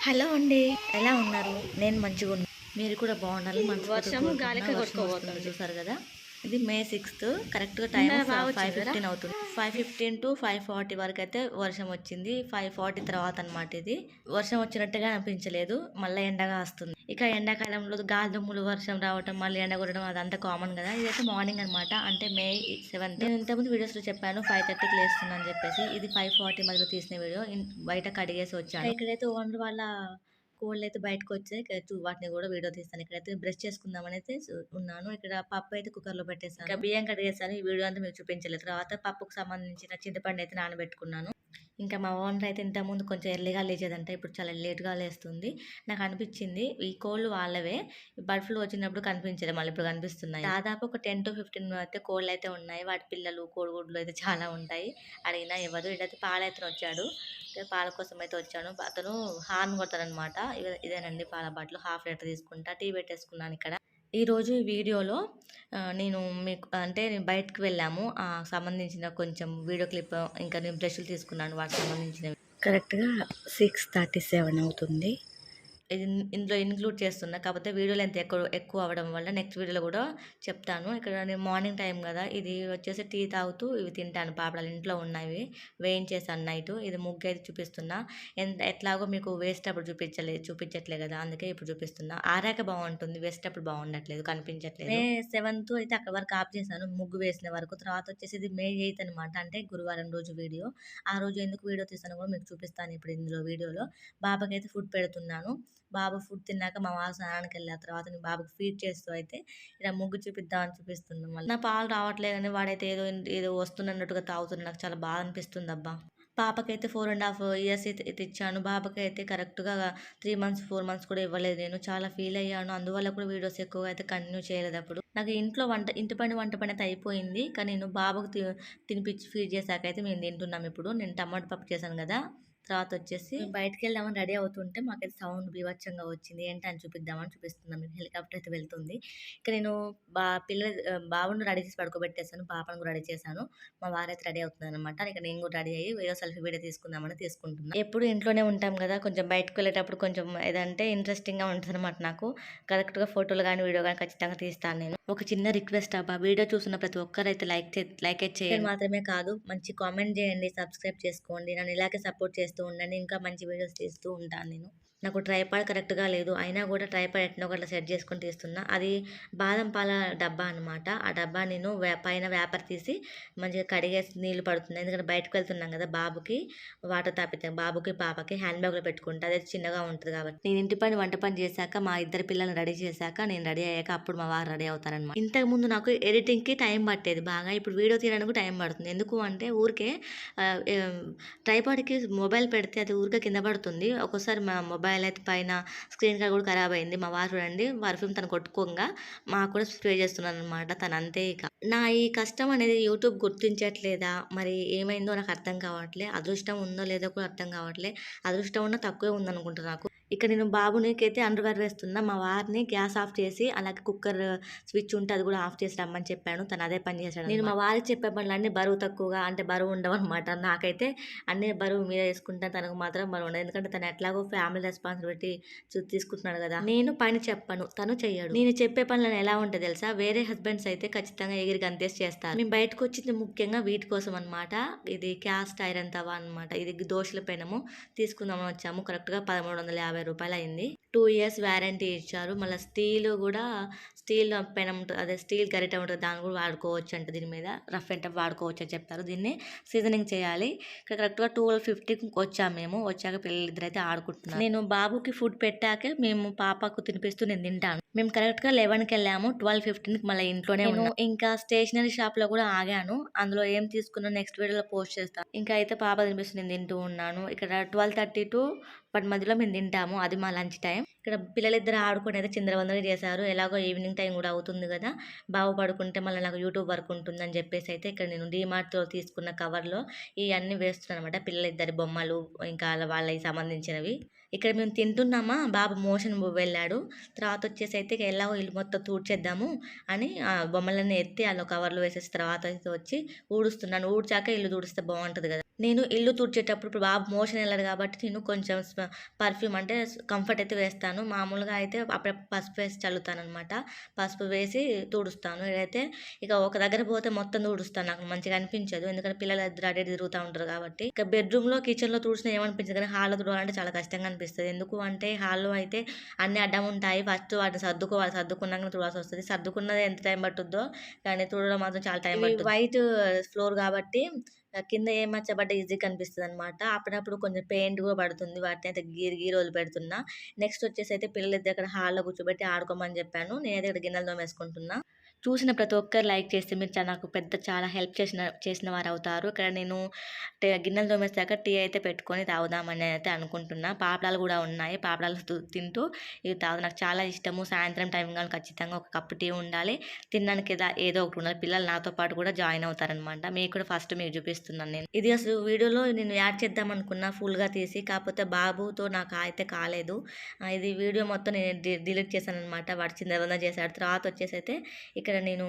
Hello అండి ఎలా ఉన్నారు? నేను మంచిగా ఉన్నాను మీరు కూడా బాగుండాలి మనసు వర్షం గాలికి కొట్టుకోబోతుంది. చూసారు కదా? ఇది మే సిక్స్త్. కరెక్ట్గా టైం ఫైవ్ ఫిఫ్టీన్ అవుతుంది. Five fifteen to five forty వరకు అయితే వర్షం వచ్చింది. ఫైవ్ ఫార్టీ తర్వాత అనమాట ఇది. వర్షం వచ్చినట్టుగా అనిపించలేదు. మళ్ళీ ఎండగా వస్తుంది. ఇక ఎండాకాలంలో గాలిదుమ్ములు వర్షం రావటం మళ్ళీ ఎండ కొట్టడం అదంతా కామన్ కదా. ఇదైతే మార్నింగ్ అనమాట అంటే మే సెవెంత్. నేను ఇంతకుముందు వీడియోస్లో చెప్పాను ఫైవ్ థర్టీకి లేస్తున్నాను చెప్పేసి. ఇది ఫైవ్ ఫార్టీ మధ్యలో తీసిన వీడియో. బయట కడిగేసి వచ్చాను. ఇక్కడైతే ఓనర్ వాళ్ళ కోళ్ళు అయితే బయటకు వచ్చాయి. ఇక్కడ చూ- వాటిని కూడా వీడియో తీస్తాను. ఇక్కడైతే బ్రష్ చేసుకుందామని అయితే ఉన్నాను. ఇక్కడ పప్పు అయితే కుక్కర్లో పెట్టేసాను బియ్యం కడిగేసాను ఈ వీడియో అంతా మీకు చూపించలేదు. తర్వాత పప్పుకు సంబంధించిన చింతపండు అయితే నానబెట్టుకున్నాను. ఇంకా మా ఓనర్ అయితే ఇంతకుముందు కొంచెం ఎర్లీగా లేచేదంట. ఇప్పుడు చాలా లేట్గా లేస్తుంది. నాకు అనిపించింది ఈ కోళ్ళు వాళ్ళవే. బర్డ్ ఫ్లూ వచ్చినప్పుడు కనిపించలేదు మళ్ళీ ఇప్పుడు కనిపిస్తున్నాయి. దాదాపు ఒక టెన్ టు ఫిఫ్టీన్ అయితే కోళ్ళు అయితే ఉన్నాయి. వాటి పిల్లలు కోడిగుడ్లు అయితే చాలా ఉంటాయి. అడిగినా ఇవ్వదు ఇడైతే పాలైతే వచ్చాడు. పాల కోసం అయితే వచ్చాను. అతను హార్న్ కొడతాడనమాట ఇదేనండి పాల బాటిల్. హాఫ్ లీటర్ తీసుకుంటా. టీ పెట్టేసుకున్నాను ఇక్కడ. ఈరోజు ఈ వీడియోలో నేను మీకు అంటే నేను బయటకు వెళ్ళాము. ఆ సంబంధించిన కొంచెం వీడియో క్లిప్ ఇంకా నేను బ్రష్లు తీసుకున్నాను. వాటికి సంబంధించినవి. కరెక్ట్గా సిక్స్ థర్టీ సెవెన్ అవుతుంది. ఇందులో ఇంక్లూడ్ చేస్తున్నా. కాకపోతే వీడియో లెంత్ ఎక్కువ ఎక్కువ అవ్వడం వల్ల నెక్స్ట్ వీడియోలో కూడా చెప్తాను. ఇక్కడ నేను మార్నింగ్ టైం కదా ఇది వచ్చేసి టీ తాగుతూ ఇవి తింటాను. పాపడాలు ఇంట్లో ఉన్నవి వేయించేసాను నైట్. ఇది ముగ్గు అయితే చూపిస్తున్నా. ఎంత ఎట్లాగో మీకు వేస్ట్ అప్పుడు చూపించలేదు చూపించట్లేదు కదా అందుకే ఇప్పుడు చూపిస్తున్నా. ఆరాక బాగుంటుంది వేస్ట్ అప్పుడు బాగుండట్లేదు కనిపించట్లేదు. మే సెవెంత్ అయితే అక్కడ వరకు ఆఫ్ చేశాను ముగ్గు వేసిన వరకు. తర్వాత వచ్చేసి ఇది మే ఎయిత్ అనమాట అంటే గురువారం రోజు వీడియో. ఆ రోజు ఎందుకు వీడియో తీసాను కూడా మీకు చూపిస్తాను ఇప్పుడు ఇందులో వీడియోలో. బాబాకి అయితే ఫుడ్ పెడుతున్నాను. బాబు ఫుడ్ తిన్నాక మా వారు స్నానానికి వెళ్ళిన తర్వాత నేను బాబుకి ఫీడ్ చేస్తూ అయితే ఇలా ముగ్గు చూపిద్దామని చూపిస్తున్నాం మళ్ళీ. నా పాలు రావట్లేదు కానీ వాడైతే ఏదో ఏదో వస్తున్నట్టుగా తాగుతున్నాడు. నాకు చాలా బాధ అనిపిస్తుంది అబ్బా పాపకైతే ఫోర్ అండ్ హాఫ్ ఇయర్స్ అయితే ఇచ్చాను బాబకైతే కరెక్ట్గా త్రీ మంత్స్ ఫోర్ మంత్స్ కూడా ఇవ్వలేదు నేను. చాలా ఫీల్ అయ్యాను. అందువల్ల కూడా వీడియోస్ ఎక్కువగా అయితే కంటిన్యూ చేయలేదు అప్పుడు. నాకు ఇంట్లో వంట ఇంటి పని వంట పని అయితే అయిపోయింది. కానీ నేను బాబుకు తి- తినిపించి ఫీడ్ చేశాక అయితే మేము తింటున్నాం ఇప్పుడు. నేను టమాటో పప్పు చేశాను కదా. తర్వాత వచ్చేసి బయటకు వెళ్దామని రెడీ అవుతుంటే మాకైతే సౌండ్ బీభత్సంగా వచ్చింది. ఏంటని చూపిద్దామని చూపిస్తున్నాం. హెలికాప్టర్ అయితే వెళ్తుంది. ఇక నేను బా పిల్ల బాబుని రెడీ చేసి పడుకోబెట్టేశాను. పాపను కూడా రెడీ చేశాను. మా వారైతే రెడీ అవుతుంది అనమాట ఇక నేను కూడా రెడీ అయ్యి వీడియో సెల్ఫీ వీడియో తీసుకుందామని తీసుకుంటున్నాను ఎప్పుడు ఇంట్లోనే ఉంటాం కదా. కొంచెం బయటకు వెళ్ళేటప్పుడు కొంచెం ఏదంటే ఇంట్రెస్టింగ్గా ఉంటుంది అనమాట నాకు. కరెక్ట్గా ఫోటోలు కానీ వీడియో కానీ ఖచ్చితంగా తీస్తాను నేను. ఒక చిన్న రిక్వెస్ట్ అబ్బా. వీడియో చూసిన ప్రతి ఒక్కరైతే లైక్ లైక్ చేయండి. మాత్రమే కాదు మంచి కామెంట్ చేయండి సబ్స్క్రైబ్ చేసుకోండి. నన్ను ఇలాగే సపోర్ట్ చేస్తూ ఉండండి. ఇంకా మంచి వీడియోస్ తీస్తూ ఉంటాను నేను. నాకు ట్రైపాడ్ కరెక్ట్గా లేదు. అయినా కూడా ట్రైపాడ్ ఎట్నో ఒకటి సెట్ చేసుకొని తీస్తున్నా. అది బాదం పాల డబ్బా అనమాట ఆ డబ్బా నేను వే- పైన వేపర్ తీసి మంచిగా కడిగేసి నీళ్ళు పడుతున్నాయి. ఎందుకంటే బయటకు వెళ్తున్నాం కదా బాబుకి వాటర్ తాపితే బాబుకి పాపకి హ్యాండ్ బ్యాగ్లో పెట్టుకుంటా అదే చిన్నగా ఉంటుంది కాబట్టి. నేను ఇంటి పని వంట పని చేశాక మా ఇద్దరు పిల్లల్ని రెడీ చేశాక నేను రెడీ అయ్యాక అప్పుడు మా వారు రెడీ అవుతారనమాట ఇంతకు ముందు నాకు ఎడిటింగ్కి టైం పట్టేది బాగా. ఇప్పుడు వీడియో తీయడానికి టైం పడుతుంది. ఎందుకు అంటే ఊరికే ట్రైపాడ్కి మొబైల్ పెడితే అది ఊరికే కింద పడుతుంది. ఒక్కోసారి మా మొబైల్ అయితే పైన స్క్రీన్ కార్డ్ కూడా ఖరాబ్ అయింది. మా వారు చూడండి పర్ఫ్యూమ్ తను కొట్టుకోగా మాకు కూడా స్ప్రే చేస్తున్నాను అనమాట తను అంతే ఇక. నా ఈ కష్టం అనేది యూట్యూబ్ గుర్తించట్లేదా? మరి ఏమైందో నాకు అర్థం కావట్లే. అదృష్టం ఉందో లేదో కూడా అర్థం కావట్లే. అదృష్టం ఉన్న తక్కువే ఉందనుకుంటున్నాను నాకు. ఇక నేను బాబునికి అయితే అండర్వేర్ వేస్తున్నా. మా వారిని గ్యాస్ ఆఫ్ చేసి అలాగే కుక్కర్ స్విచ్ ఉంటే అది కూడా ఆఫ్ చేసి రమ్మని చెప్పాను. తను అదే పని చేశాడు నేను మా వారికి చెప్పే పనులు అన్ని బరువు తక్కువగా అంటే బరువు ఉండవు అనమాట నాకైతే అన్ని బరువు మీద వేసుకుంటాను తనకు మాత్రం బరువు ఉండదు. ఎందుకంటే తను ఎట్లాగో ఫ్యామిలీ రెస్పాన్సిబిలిటీ తీసుకుంటున్నాడు కదా. నేను పని చెప్పను తను చెయ్యడు. నేను చెప్పే పనులను ఎలా ఉంటుంది తెలుసా? వేరే హస్బెండ్స్ అయితే ఖచ్చితంగా ఎగిరి గంతేసి చేస్తారు. మేము బయటకు వచ్చింది ముఖ్యంగా వీటి కోసం అనమాట ఇది క్యాస్ట్ ఐరన్ తవా అనమాట ఇది దోశల పెనము తీసుకుందామని వచ్చాము. కరెక్ట్గా పదమూడు వందల యాభై రూపాయలు అయింది టూ ఇయర్స్ వ్యారంటీ ఇచ్చారు. మళ్ళీ స్టీల్ కూడా స్టీల్ పెనం ఉంటుంది అదే స్టీల్ గరిట ఉంటుంది దాన్ని కూడా వాడుకోవచ్చు అంట దీని మీద. రఫ్ అండ్ టఫ్ వాడుకోవచ్చు అని చెప్తారు. దీన్ని సీజనింగ్ చేయాలి. ఇక్కడ కరెక్ట్గా ట్వెల్వ్ ఫిఫ్టీకి వచ్చాము మేము. వచ్చాక పిల్లలిద్దరు అయితే ఆడుకుంటున్నాం నేను బాబుకి ఫుడ్ పెట్టాకే మేము పాపకు తినిపిస్తూ నేను తింటాను. మేము కరెక్ట్గా లెవెన్కి వెళ్ళాము. ట్వెల్వ్ ఫిఫ్టీన్కి మళ్ళీ ఇంట్లోనే ఉన్నాను ఇంకా స్టేషనరీ షాప్లో కూడా ఆగాను. అందులో ఏం తీసుకున్నా నెక్స్ట్ వీడియోలో పోస్ట్ చేస్తాను ఇంకా అయితే పాప తినిపిస్తుంది నేను తింటూ ఉన్నాను. ఇక్కడ ట్వెల్వ్ థర్టీ టు వాటి మధ్యలో మేము తింటాము. అది మా లంచ్ టైం. ఇక్కడ పిల్లలిద్దరు ఆడుకునేది అయితే చేశారు. ఎలాగో ఈవినింగ్ టైం కూడా అవుతుంది కదా. బాబు పడుకుంటే మళ్ళీ నాకు యూట్యూబ్ వర్క్ ఉంటుందని చెప్పేసి అయితే ఇక్కడ నేను డీమార్ట్తో తీసుకున్న కవర్లో ఇవన్నీ వేస్తున్నాను అనమాట పిల్లలిద్దరి బొమ్మలు ఇంకా వాళ్ళకి సంబంధించినవి. ఇక్కడ మేము తింటున్నామా? బాబు మోషన్ వెళ్ళాడు. తర్వాత వచ్చేసి అయితే ఇక ఎలాగో ఇల్లు మొత్తం తూడ్చేద్దాము అని ఆ బొమ్మలన్నీ ఎత్తి అలా కవర్లో వేసేసి తర్వాత అయితే వచ్చి ఊడుస్తున్నాను. ఊడ్చాక ఇల్లు తుడిస్తే బాగుంటుంది కదా. నేను ఇల్లు తుడిచేటప్పుడు ఇప్పుడు బాబు మోషన్ వెళ్ళాడు కాబట్టి నేను కొంచెం పర్ఫ్యూమ్ అంటే కంఫర్ట్ అయితే వేస్తాను. మామూలుగా అయితే అప్పుడే పసుపు వేసి చల్లుతాను అనమాట పసుపు వేసి తుడుస్తాను. ఇదైతే ఇక ఒక దగ్గర పోతే మొత్తం తుడుస్తాను. నాకు మంచిగా అనిపించదు. ఎందుకంటే పిల్లలు ఇద్దరు అడే తిరుగుతూ ఉంటారు కాబట్టి. ఇక బెడ్రూమ్లో కిచెన్లో తుడిచిన ఏమనిపించదు. కానీ హాల్లో తుడవాలంటే చాలా కష్టంగా అనిపిస్తుంది. ఎందుకు అంటే హాల్లో అయితే అన్ని అడ్డం ఉంటాయి. ఫస్ట్ వాటిని సర్దుకోవాలి. సర్దుకున్నాక తుడవాల్సి వస్తుంది. సర్దుకున్నది ఎంత టైం పట్టుద్దో? కానీ తుడవడం మాత్రం చాలా టైం పడుతుంది వైట్ ఫ్లోర్ కాబట్టి కింద ఏమర్చబడ్డ ఈజీ కనిపిస్తుంది అనమాట అప్పుడప్పుడు కొంచెం పెయింట్ కూడా పడుతుంది. వాటిని అయితే గీరి గీరి వదిలి పెడుతున్నా. నెక్స్ట్ వచ్చేసి అయితే పిల్లలు ఇద్దరు అక్కడ హాల్లో కూర్చోబెట్టి ఆడుకోమని చెప్పాను. నేనైతే ఇక్కడ గిన్నెలు తోమేసుకుంటున్నా. చూసిన ప్రతి ఒక్కరు లైక్ చేస్తే మీరు నాకు పెద్ద చాలా హెల్ప్ చేసిన చేసిన వారు అవుతారు ఇక్కడ నేను గిన్నెలు తోమేసాక టీ అయితే పెట్టుకొని తాగుదామని అయితే అనుకుంటున్నా. పాపడాలు కూడా ఉన్నాయి. పాపడాలు తింటూ ఇవి తాగు. నాకు చాలా ఇష్టము. సాయంత్రం టైం కానీ ఖచ్చితంగా ఒక కప్పు టీ ఉండాలి. తినడానికి ఏదో ఒకటి ఉండాలి. పిల్లలు నాతో పాటు కూడా జాయిన్ అవుతారనమాట మీకు కూడా ఫస్ట్ మీకు చూపిస్తున్నాను నేను. ఇది అసలు వీడియోలో నేను యాడ్ చేద్దాం అనుకున్నా. ఫుల్గా తీసి. కాకపోతే బాబుతో నాకు అయితే కాలేదు. ఇది వీడియో మొత్తం నేను డి- డిలీట్ చేశాను అనమాట వాడు చిందరవంద చేశాడు. తర్వాత వచ్చేసి అయితే ఇక్కడ నేను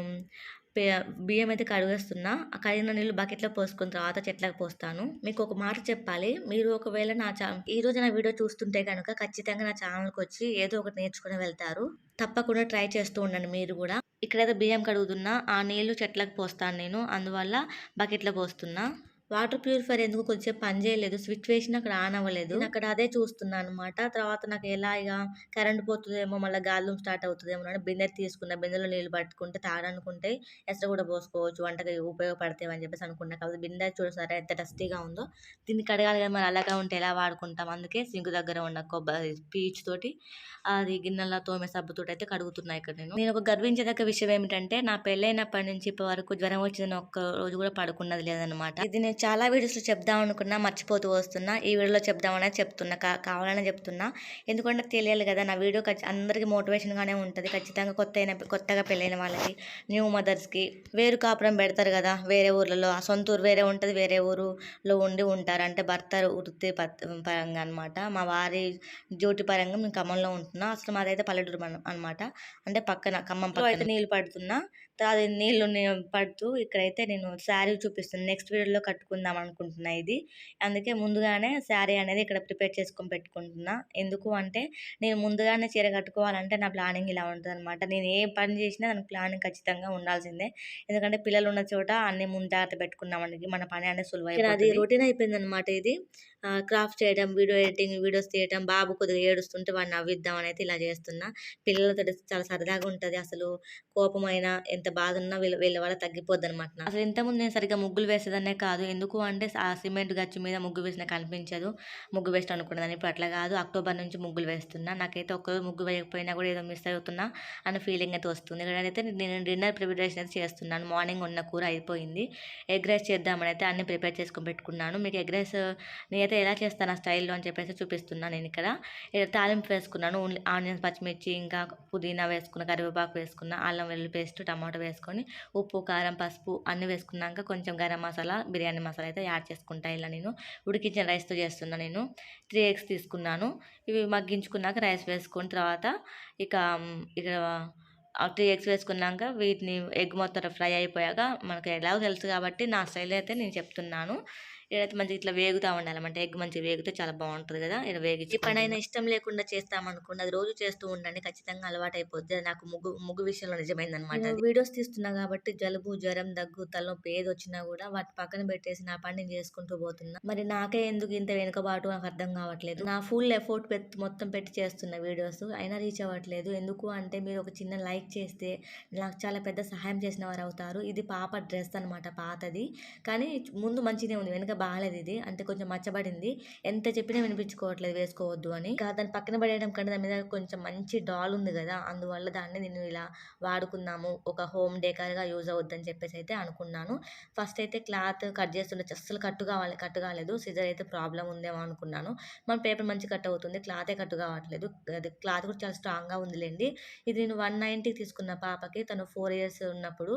బియ్యం అయితే కడిగేస్తున్నా. ఆ కడిగిన నీళ్ళు బకెట్లో పోసుకున్న తర్వాత చెట్లకు పోస్తాను. మీకు ఒక మాట చెప్పాలి. మీరు ఒకవేళ నా ఛా ఈరోజు నా వీడియో చూస్తుంటే కనుక ఖచ్చితంగా నా ఛానల్కి వచ్చి ఏదో ఒకటి నేర్చుకుని వెళ్తారు. తప్పకుండా ట్రై చేస్తూ ఉండండి మీరు కూడా. ఇక్కడైతే బియ్యం కడుగుతున్నా. ఆ నీళ్ళు చెట్లకు పోస్తాను నేను. అందువల్ల బకెట్లో పోస్తున్నా. వాటర్ ప్యూరిఫైర్ ఎందుకు కొంచెం పని చేయలేదు? స్విచ్ వేసిన అక్కడ ఆన్ అవ్వలేదు. నేను అక్కడ అదే చూస్తున్నాను అనమాట తర్వాత నాకు ఎలా ఇక కరెంట్ పోతుందేమో మళ్ళీ గాలి స్టార్ట్ అవుతుందేమో అని బిందె తీసుకున్న బిందెలో నీళ్ళు పట్టుకుంటే తాగనుకుంటే ఎసర కూడా పోసుకోవచ్చు వంటకి ఉపయోగపడతాయి అని చెప్పేసి అనుకున్నా. కాబట్టి బిందె చూడసారా ఎంత డస్టీగా ఉందో. దీన్ని కడగాలి కదా మరి అలాగా ఉంటే ఎలా వాడుకుంటాం? అందుకే సింక్ దగ్గర ఉన్న కొబ్బరి పీచ్ తోటి అది గిన్నెల తోమే సబ్బుతోటి అయితే కడుగుతున్నా ఇక్కడ నేను. నేను ఒక గర్వించదగ్గ విషయం ఏమిటంటే నా పెళ్ళైనప్పటి నుంచి ఇప్పటి వరకు జ్వరం వచ్చిందని ఒక్క రోజు కూడా పడుకున్నది లేదనమాట ఇది నేను చాలా వీడియోస్లో చెప్దాం అనుకున్నా మర్చిపోతూ వస్తున్నా ఈ వీడియోలో చెప్దామనే చెప్తున్నా కా కావాలనే చెప్తున్నా. ఎందుకంటే తెలియాలి కదా నా వీడియో ఖచ్చి- అందరికీ మోటివేషన్గానే ఉంటుంది. ఖచ్చితంగా కొత్త అయిన కొత్తగా పెళ్ళైన వాళ్ళకి న్యూ మదర్స్కి వేరు కాపురం పెడతారు కదా వేరే ఊర్లలో. ఆ సొంత ఊరు వేరే ఉంటుంది వేరే ఊరులో ఉండి ఉంటారు అంటే భర్త వృత్తి పరంగా అనమాట మా వారి డ్యూటీ పరంగా మేము ఖమ్మంలో ఉంటున్నా. అసలు మాదైతే పల్లెటూరు అనమాట అంటే పక్కన ఖమ్మం పక్కన అయితే నీళ్ళు పడుతున్నా. అది నీళ్ళు పడుతూ ఇక్కడైతే నేను శారీ చూపిస్తాను నెక్స్ట్ వీడియోలో కట్టుకుందాం అనుకుంటున్నా ఇది. అందుకే ముందుగానే శారీ అనేది ఇక్కడ ప్రిపేర్ చేసుకొని పెట్టుకుంటున్నా. ఎందుకు అంటే నేను ముందుగానే చీర కట్టుకోవాలంటే నా ప్లానింగ్ ఇలా ఉంటుంది అనమాట నేను ఏ పని చేసినా దానికి ప్లానింగ్ ఖచ్చితంగా ఉండాల్సిందే. ఎందుకంటే పిల్లలు ఉన్న చోట అన్ని ముందు జాగ్రత్త పెట్టుకున్నామని మన పని అనేది సులువు అది రొటీన్ అయిపోయింది అనమాట ఇది. క్రాఫ్ట్ చేయడం వీడియో ఎడిటింగ్ వీడియోస్ తీయడం బాబు కొద్దిగా ఏడుస్తుంటే వాడిని నవ్విద్దాం అయితే ఇలా చేస్తున్నా. పిల్లలతో చాలా సరదాగా ఉంటుంది. అసలు కోపమైన ఎంత బాధ ఉన్నా వీళ్ళ వీళ్ళ వల్ల తగ్గిపోద్ది అనమాట అసలు ఇంతకుముందు నేను సరిగ్గా ముగ్గులు వేసేదనే కాదు. ఎందుకు అంటే ఆ సిమెంట్ గచ్చి మీద ముగ్గు వేసిన కనిపించదు. ముగ్గు వేస్ట్ అనుకున్నదని ఇప్పుడు అట్లా కాదు. అక్టోబర్ నుంచి ముగ్గులు వేస్తున్నా. నాకైతే ఒక్క ముగ్గు వేయకపోయినా కూడా ఏదో మిస్ అవుతున్నా అన్న ఫీలింగ్ అయితే వస్తుంది. అయితే నేను డిన్నర్ ప్రిపరేషన్ అయితే చేస్తున్నాను. మార్నింగ్ ఉన్న కూర అయిపోయింది. ఎగ్ రైస్ చేద్దామని అయితే అన్ని ప్రిపేర్ చేసుకొని పెట్టుకున్నాను. మీకు ఎగ్ రైస్ నేనైతే ఎలా చేస్తాను ఆ స్టైల్లో అని చెప్పేసి చూపిస్తున్నాను నేను ఇక్కడ. ఇక్కడ తాలింపు వేసుకున్నాను. ఓన్లీ ఆనియన్స్ పచ్చిమిర్చి ఇంకా పుదీనా వేసుకున్న కరివేపాకు వేసుకున్న అల్లం వెల్లుల్లి పేస్ట్ టమాటో వేసుకొని ఉప్పు కారం పసుపు అన్నీ వేసుకున్నాక కొంచెం గరం మసాలా బిర్యానీ మసాలా అయితే యాడ్ చేసుకుంటా ఇలా నేను ఉడికించిన రైస్తో చేస్తున్నాను నేను. త్రీ ఎగ్స్ తీసుకున్నాను. ఇవి మగ్గించుకున్నాక రైస్ వేసుకున్న తర్వాత ఇక ఇక్కడ త్రీ ఎగ్స్ వేసుకున్నాక వీటిని ఎగ్ మొత్తం ఫ్రై అయిపోయాక మనకు ఎలాగో తెలుసు కాబట్టి నా స్టైల్ అయితే నేను చెప్తున్నాను. ఇదైతే మంచిగా ఇట్లా వేగుతూ ఉండాలన్నమాట ఎగ్ మంచిగా వేగితే చాలా బాగుంటుంది కదా ఇక్కడ వేగించి పనైనా ఇష్టం లేకుండా చేస్తామనుకోండి అది రోజు చేస్తూ ఉండండి ఖచ్చితంగా అలవాటు అయిపోద్ది అది నాకు ముగ్గు ముగ్గు విషయంలో నిజమైంది అనమాట వీడియోస్ తీస్తున్నా కాబట్టి జలుబు జ్వరం దగ్గు తలనొప్పి ఏది వచ్చినా కూడా వాటి పక్కన పెట్టేసి నా పని నేను చేసుకుంటూ పోతున్నా. మరి నాకే ఎందుకు ఇంత వెనుకబాటు నాకు అర్థం కావట్లేదు. నా ఫుల్ ఎఫోర్ట్ పెట్టి మొత్తం పెట్టి చేస్తున్న వీడియోస్ అయినా రీచ్ అవ్వట్లేదు. ఎందుకు అంటే మీరు ఒక చిన్న లైక్ చేస్తే నాకు చాలా పెద్ద సహాయం చేసిన వారు అవుతారు ఇది పాప డ్రెస్ అనమాట పాతది. కానీ ముందు మంచిగా ఉంది వెనక బాగాలేదు ఇది. అంటే కొంచెం మచ్చబడింది. ఎంత చెప్పినా వినిపించుకోవట్లేదు వేసుకోవద్దు అని. ఇంకా దాని పక్కన పడేయడం కంటే దాని మీద కొంచెం మంచి డాల్ ఉంది కదా అందువల్ల దాన్ని నేను ఇలా వాడుకున్నాము ఒక హోమ్ డేకర్గా యూజ్ అవుద్దని చెప్పేసి అయితే అనుకున్నాను. ఫస్ట్ అయితే క్లాత్ కట్ చేస్తుండే. అస్సలు కట్టు కావాలి కట్టు కాలేదు. సిజర్ అయితే ప్రాబ్లం ఉందేమో అనుకున్నాను. మన పేపర్ మంచి కట్ అవుతుంది. క్లాతే కట్టు కావట్లేదు. అది క్లాత్ కూడా చాలా స్ట్రాంగ్గా ఉందిలేండి. ఇది నేను వన్ నైంటీకి తీసుకున్న పాపకి తను ఫోర్ ఇయర్స్ ఉన్నప్పుడు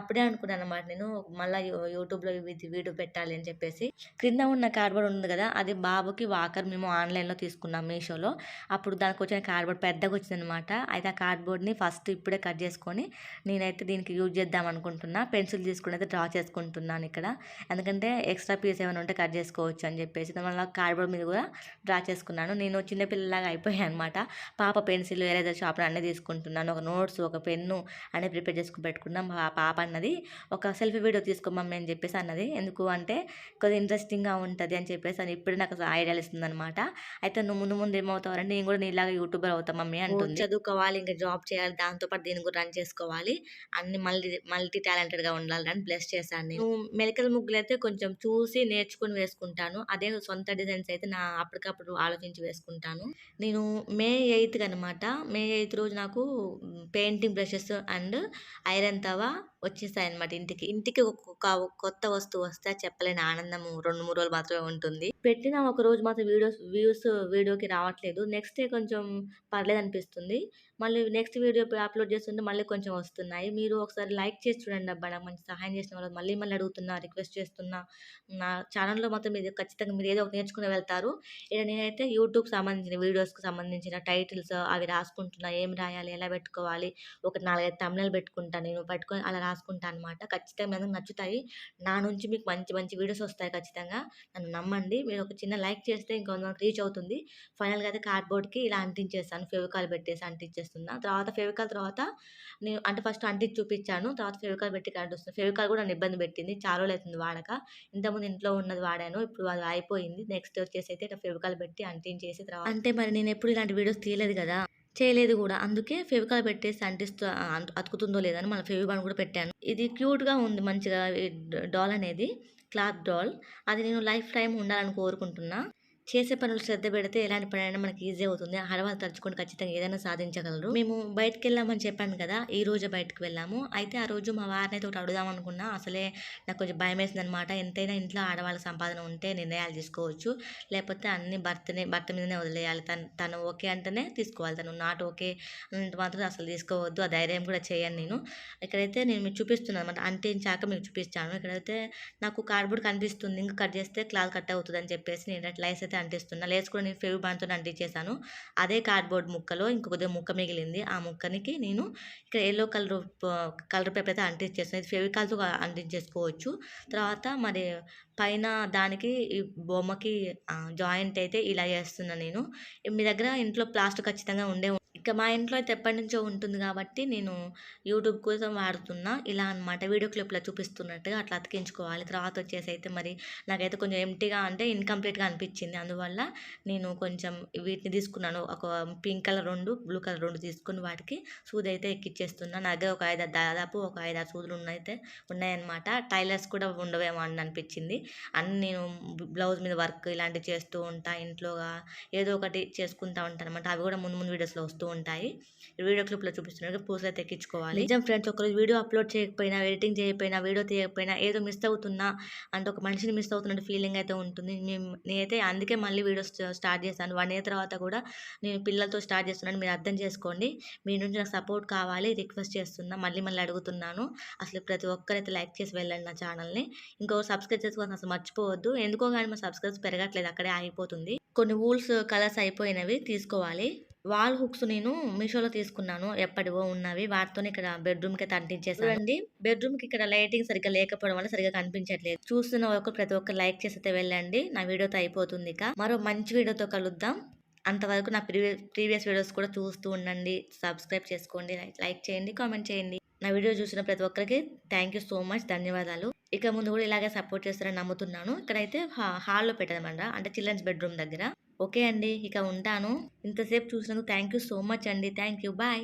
అప్పుడే అనుకున్నాను అనమాట నేను మళ్ళీ యూట్యూబ్లో ఇది వీడియో పెట్టాలి అని చెప్పేసి. క్రింద ఉన్న కార్డ్‌బోర్డ్ ఉంది కదా అది బాబుకి వాకర్ మేము ఆన్‌లైన్‌లో తీసుకున్నాం మీషోలో. అప్పుడు దానికి వచ్చిన కార్డ్‌బోర్డ్ పెద్దగా వచ్చిందనమాట అయితే ఆ కార్డ్‌బోర్డ్‌ని ఫస్ట్ ఇప్పుడే కట్ చేసుకొని నేనైతే దీనికి యూజ్ చేద్దాం అనుకుంటున్నా. పెన్సిల్ తీసుకుని అయితే డ్రా చేసుకుంటున్నాను ఇక్కడ. ఎందుకంటే ఎక్స్‌ట్రా పీస్ ఏమైనా ఉంటే కట్ చేసుకోవచ్చు అని చెప్పేసి. దానివల్ల కార్డ్‌బోర్డ్ మీద కూడా డ్రా చేసుకున్నాను. నేను చిన్న పిల్లలాగా అనమాట. పాప పెన్సిల్, ఎరేజర్ షాప్లో అన్నీ తీసుకుంటున్నాను. ఒక నోట్స్, ఒక పెన్ను అన్నీ ప్రిపేర్ చేసుకుని పెట్టుకున్నాం. మా పాప అన్నది ఒక సెల్ఫీ వీడియో తీసుకో అని చెప్పేసి అన్నది. ఎందుకు అంటే కొద్దిగా ఇంట్రెస్టింగ్‌గా ఉంటది అని చెప్పేసి అని ఇప్పుడే నాకు ఐడియాలు ఇస్తుందనమాట. అయితే నువ్వు ముందు ముందు ఏమవుతావంటే నేను కూడా నీలాగా యూట్యూబర్ అవుతా మమ్మీ అంటుంది. చదువుకోవాలి, ఇంకా జాబ్ చేయాలి. దాంతో పాటు దీన్ని కూడా రన్ చేసుకోవాలి. అన్ని మల్టీ మల్టీ టాలెంటెడ్‌గా ఉండాలని బ్లెస్ చేశాను నేను. మెలికల ముగ్గులైతే కొంచెం చూసి నేర్చుకొని వేసుకుంటాను. అదే సొంత డిజైన్స్ అయితే నా అప్పటికప్పుడు ఆలోచించి వేసుకుంటాను. నేను మే 8కి అనమాట. మే 8 రోజు నాకు పెయింటింగ్ బ్రషెస్ అండ్ ఐరన్ తవ వచ్చేసాయన్నమాట ఇంటికి. ఇంటికి ఒక్కొక్క కొత్త వస్తువు వస్తే చెప్పలేని ఆనందము 2, 3 రోజులు మాత్రమే ఉంటుంది. పెట్టిన ఒక రోజు మాత్రం వీడియోస్ వ్యూస్ వీడియోకి రావట్లేదు. నెక్స్ట్ డే కొంచెం పర్లేదు అనిపిస్తుంది మళ్ళీ నెక్స్ట్ వీడియో అప్‌లోడ్ చేస్తుంటే మళ్ళీ కొంచెం వస్తున్నాయి. మీరు ఒకసారి లైక్ చేసి చూడండి అబ్బా! నాకు మంచి సహాయం చేసిన వాళ్ళు మళ్ళీ మళ్ళీ అడుగుతున్నా, రిక్వెస్ట్ చేస్తున్నా. నా ఛానల్లో మాత్రం మీరు ఖచ్చితంగా మీరు ఏదో ఒకటి నేర్చుకుని వెళ్తారు. ఇక నేనైతే యూట్యూబ్ సంబంధించిన వీడియోస్‌కి సంబంధించిన టైటిల్స్ అవి రాసుకుంటున్నా. ఏం రాయాలి? ఎలా పెట్టుకోవాలి? ఒక నాలుగైదు తమిళలు పెట్టుకుంటాను నేను. పెట్టుకొని అలా రాసుకుంటా అనమాట. ఖచ్చితంగా నచ్చుతాయి. నా నుంచి మీకు మంచి మంచి వీడియోస్ వస్తాయి ఖచ్చితంగా. నన్ను నమ్మండి. మీరు ఒక చిన్న లైక్ చేస్తే ఇంకొంతమందికి రీచ్ అవుతుంది. ఫైనల్‌గా అయితే కార్డ్‌బోర్డ్‌కి ఇలా అంటించేస్తాను ఫెవికాల్ పెట్టేసి అంటించేస్తున్నా. తర్వాత ఫెవికాల్ తర్వాత నేను అంటే ఫస్ట్ అంటించి చూపించాను. తర్వాత ఫెవికాల్ పెట్టి అంటిస్తున్నా. ఫెవికాల్ కూడా నన్ను ఇబ్బంది పెట్టింది. చాలా రోజులైతుంది వాడక. ఇంతకుముందు ఇంట్లో ఉన్నది వాడాను. ఇప్పుడు అది అయిపోయింది. నెక్స్ట్ వచ్చేసి అయితే ఇట్లా ఫెవికాల్ పెట్టి అంటించేసి తర్వాత అంటే మరి నేను ఎప్పుడు ఇలాంటి వీడియోస్ తీయలేదు కదా! చేయలేదు కూడా. అందుకే ఫెవికాల్ పెట్టేసి అంటిస్తూ అతుకుతుందో లేదని మన ఫెవిబాన్ కూడా పెట్టాను. ఇది క్యూట్‌గా ఉంది మంచిగా డాల్ అనేది. Cloth doll. అది నేను లైఫ్ టైమ్ ఉండాలని కోరుకుంటున్నా. చేసే పనులు శ్రద్ధ పెడితే ఎలాంటి పనైనా మనకి ఈజీ అవుతుంది. ఆడవాళ్ళు తలుచుకొని ఖచ్చితంగా ఏదైనా సాధించగలరు. మేము బయటికెళ్ళామని చెప్పాను కదా! ఈ రోజు బయటకు వెళ్ళాము. అయితే ఆ రోజు మా వారిని అయితే ఒకటి అడుగుదాం అనుకున్నా. అసలే నాకు కొంచెం భయమేసిందనమాట. ఎంతైనా ఇంట్లో ఆడవాళ్ళ సంపాదన ఉంటే నిర్ణయాలు తీసుకోవచ్చు. లేకపోతే అన్ని భర్తనే భర్త మీదనే వదిలేయాలి. తను తను ఓకే అంటేనే తీసుకోవాలి. తను నాట్ ఓకే అంటే మాత్రం అసలు తీసుకోవద్దు. ఆ ధైర్యం కూడా చేయను నేను. ఇక్కడైతే నేను మీకు చూపిస్తున్నాను అనమాట. చాక మీకు చూపిస్తాను. ఇక్కడైతే నాకు కార్డ్‌బోర్డ్ కనిపిస్తుంది. ఇంకా కట్ చేస్తే క్లాత్ కట్ అవుతదని చెప్పేసి నేను లైస్ అయితే అంటిస్తున్నా. లేస్ కూడా నేను ఫెవి ఫెవిబాండ్‌తోని అంటించేసాను. అదే కార్డ్‌బోర్డ్ ముక్కలో ఇంకొద్దిగా ముక్క మిగిలింది. ఆ ముక్కనికి నేను ఇక్కడ ఎల్లో కలర్ కలర్ పేపర్ అయితే అంటించేస్తాను ఇది ఫెవికాల్‌తో అంటించేసుకోవచ్చు. తర్వాత మరి పైన దానికి ఈ బొమ్మకి జాయింట్ అయితే ఇలా చేస్తున్నాను నేను. మీ దగ్గర ఇంట్లో ప్లాస్టిక్ ఖచ్చితంగా ఉండే ఇక మా ఇంట్లో అయితే ఎప్పటినుంచో ఉంటుంది కాబట్టి నేను యూట్యూబ్ కోసం వాడుతున్నా. ఇలా అనమాట. వీడియో క్లిప్‌లో చూపిస్తున్నట్టుగా అట్లా అతికించుకోవాలి. తర్వాత వచ్చేసి అయితే మరి నాకైతే కొంచెం ఎంటీగా అంటే ఇన్‌కంప్లీట్‌గా అనిపించింది. అందువల్ల నేను కొంచెం వీటిని తీసుకున్నాను. ఒక పింక్ కలర్ రెండు బ్లూ కలర్ రెండు తీసుకుని వాటికి సూది అయితే ఎక్కిచ్చేస్తున్నా. నా దగ్గర ఒక ఐదు దాదాపు ఒక 5, 6 సూదులు ఉన్నయితే ఉన్నాయన్నమాట. టైలర్స్ కూడా ఉండవేమో అని అనిపించింది. అన్ని నేను బ్లౌజ్ మీద వర్క్ ఇలాంటివి చేస్తూ ఉంటా. ఇంట్లోగా ఏదో ఒకటి చేసుకుంటా ఉంటానమాట అవి కూడా ముందు ముందు వీడియోస్‌లో వస్తూ ఉంటాయి. వీడియో క్లిప్‌లో చూపిస్తున్నట్టుగా పూసలైతే ఎక్కించుకోవాలి. నిజం ఫ్రెండ్స్ ఒకరోజు వీడియో అప్‌లోడ్ చేయకపోయినా, ఎడిటింగ్ చేయకపోయినా, వీడియో తీయకపోయినా ఏదో మిస్ అవుతున్నా అంటే ఒక మనిషిని మిస్ అవుతున్నట్టు ఫీలింగ్ అయితే ఉంటుంది. నేనైతే అందుకే మళ్ళీ వీడియోస్ స్టార్ట్ చేశాను. వన్ ఇయర్ తర్వాత కూడా నేను పిల్లలతో స్టార్ట్ చేస్తున్నాను. మీరు అర్థం చేసుకోండి. మీ నుంచి నాకు సపోర్ట్ కావాలి. రిక్వెస్ట్ చేస్తున్నా. మళ్ళీ మళ్ళీ అడుగుతున్నాను. అసలు ప్రతి ఒక్కరైతే లైక్ చేసి వెళ్ళండి నా ఛానల్‌ని. ఇంకో సబ్స్క్రైబ్ చేసుకోవాలి అసలు మర్చిపోవద్దు. ఎందుకో కానీ మా సబ్స్క్రైబ్స్ పెరగట్లేదు. అక్కడే ఆగిపోతుంది. కొన్ని వూల్స్ కలర్స్ అయిపోయినవి తీసుకోవాలి. వాల్ హుక్స్ నేను మీషోలో తీసుకున్నాను. ఎప్పటివో ఉన్నవి. వాటితోనే ఇక్కడ బెడ్‌రూమ్‌కి అయితే అంటించేసాను. చూడండి బెడ్‌రూమ్‌కి ఇక్కడ లైటింగ్ సరిగ్గా లేకపోవడం వల్ల సరిగ్గా కనిపించట్లేదు. చూస్తున్న ఒక్కరు ప్రతి ఒక్కరు లైక్ చేసి అయితే వెళ్ళండి. నా వీడియోతో అయిపోతుంది ఇక. మరో మంచి వీడియోతో కలుద్దాం. అంతవరకు నా ప్రీవియ ప్రీవియస్ వీడియోస్ కూడా చూస్తూ ఉండండి. సబ్స్క్రైబ్ చేసుకోండి. లైక్ చేయండి. కామెంట్ చేయండి. నా వీడియో చూసిన ప్రతి ఒక్కరికి థ్యాంక్ యూ సో మచ్. ధన్యవాదాలు. ఇక ముందు కూడా ఇలాగే సపోర్ట్ చేస్తారని నమ్ముతున్నాను. ఇక్కడైతే హాల్‌లో పెట్టానన్నమాట. అంటే చిల్డ్రన్స్ బెడ్‌రూమ్ దగ్గర. ఓకే అండి. ఇక ఉంటాను. ఇంతసేపు చూసినందుకు థ్యాంక్ యూ సో మచ్ అండి. Thank you. బాయ్.